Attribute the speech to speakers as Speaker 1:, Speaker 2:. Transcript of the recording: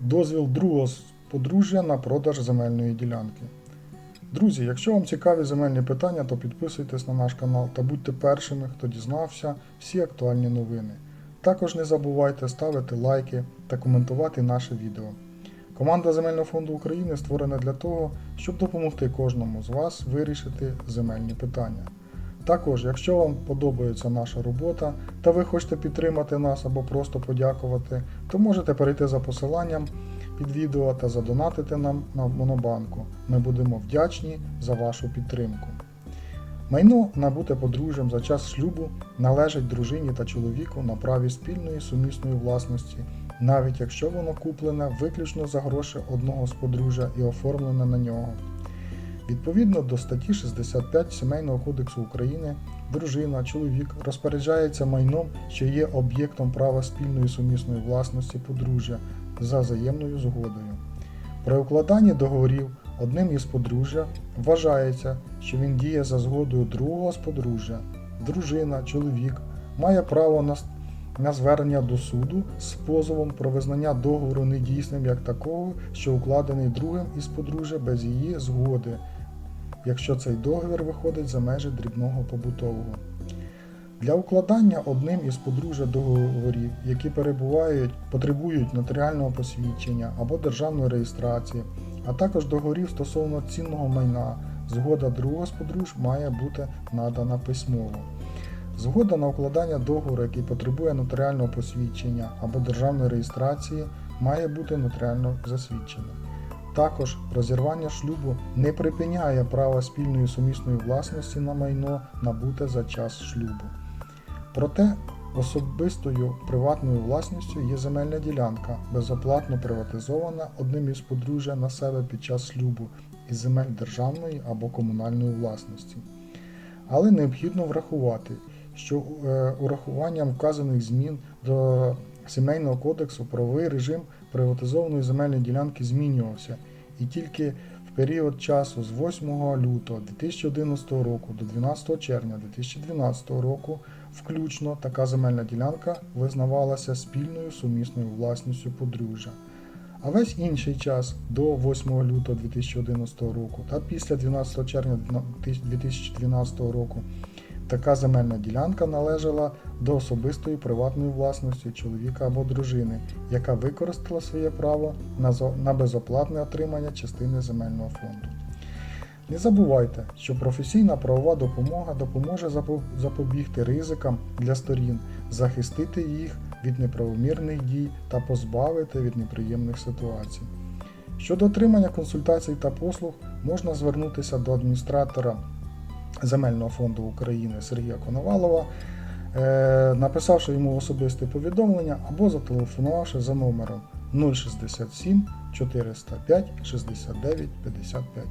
Speaker 1: дозвіл другого подружжя на продаж земельної ділянки. Друзі, якщо вам цікаві земельні питання, то підписуйтесь на наш канал та будьте першими, хто дізнався всі актуальні новини. Також не забувайте ставити лайки та коментувати наше відео. Команда Земельного фонду України створена для того, щоб допомогти кожному з вас вирішити земельні питання. Також, якщо вам подобається наша робота та ви хочете підтримати нас або просто подякувати, то можете перейти за посиланням під відео та задонатити нам на Монобанку. Ми будемо вдячні за вашу підтримку. Майно, набуте подружжям за час шлюбу, належить дружині та чоловіку на праві спільної сумісної власності, навіть якщо воно куплене виключно за гроші одного з подружжя і оформлене на нього. Відповідно до статті 65 Сімейного кодексу України, дружина, чоловік розпоряджається майном, що є об'єктом права спільної сумісної власності подружжя за взаємною згодою. При укладанні договорів одним із подружжя вважається, що він діє за згодою другого з подружжя. Дружина, чоловік має право на, на звернення до суду з позовом про визнання договору недійсним як такого, що укладений другим із подружжя без її згоди, якщо цей договір виходить за межі дрібного побутового. Для укладання одним із подружжя договорів, які перебувають, потребують нотаріального посвідчення або державної реєстрації, а також договорів стосовно цінного майна, згода другого з подружжя має бути надана письмово. Згода на укладання договору, який потребує нотаріального посвідчення або державної реєстрації, має бути нотаріально засвідчена. Також розірвання шлюбу не припиняє права спільної сумісної власності на майно набуте за час шлюбу. Проте особистою приватною власністю є земельна ділянка, безоплатно приватизована одним із подружжя на себе під час шлюбу із земель державної або комунальної власності. Але необхідно врахувати, що е, урахуванням вказаних змін до Сімейного кодексу правовий режим приватизованої земельної ділянки змінювався, і тільки в період часу з 8 лютого 2011 року до 12 червня 2012 року включно така земельна ділянка визнавалася спільною сумісною власністю подружжя. А весь інший час до 8 лютого 2011 року та після 12 червня 2012 року така земельна ділянка належала до особистої приватної власності чоловіка або дружини, яка використала своє право на зо- на безоплатне отримання частини земельного фонду. Не забувайте, що професійна правова допомога допоможе запо- запобігти ризикам для сторін, захистити їх від неправомірних дій та позбавити від неприємних ситуацій. Щодо отримання консультацій та послуг, можна звернутися до адміністратора Земельного фонду України Сергія Коновалова, е, написавши йому особисте повідомлення або зателефонувавши за номером 067 405 69 55.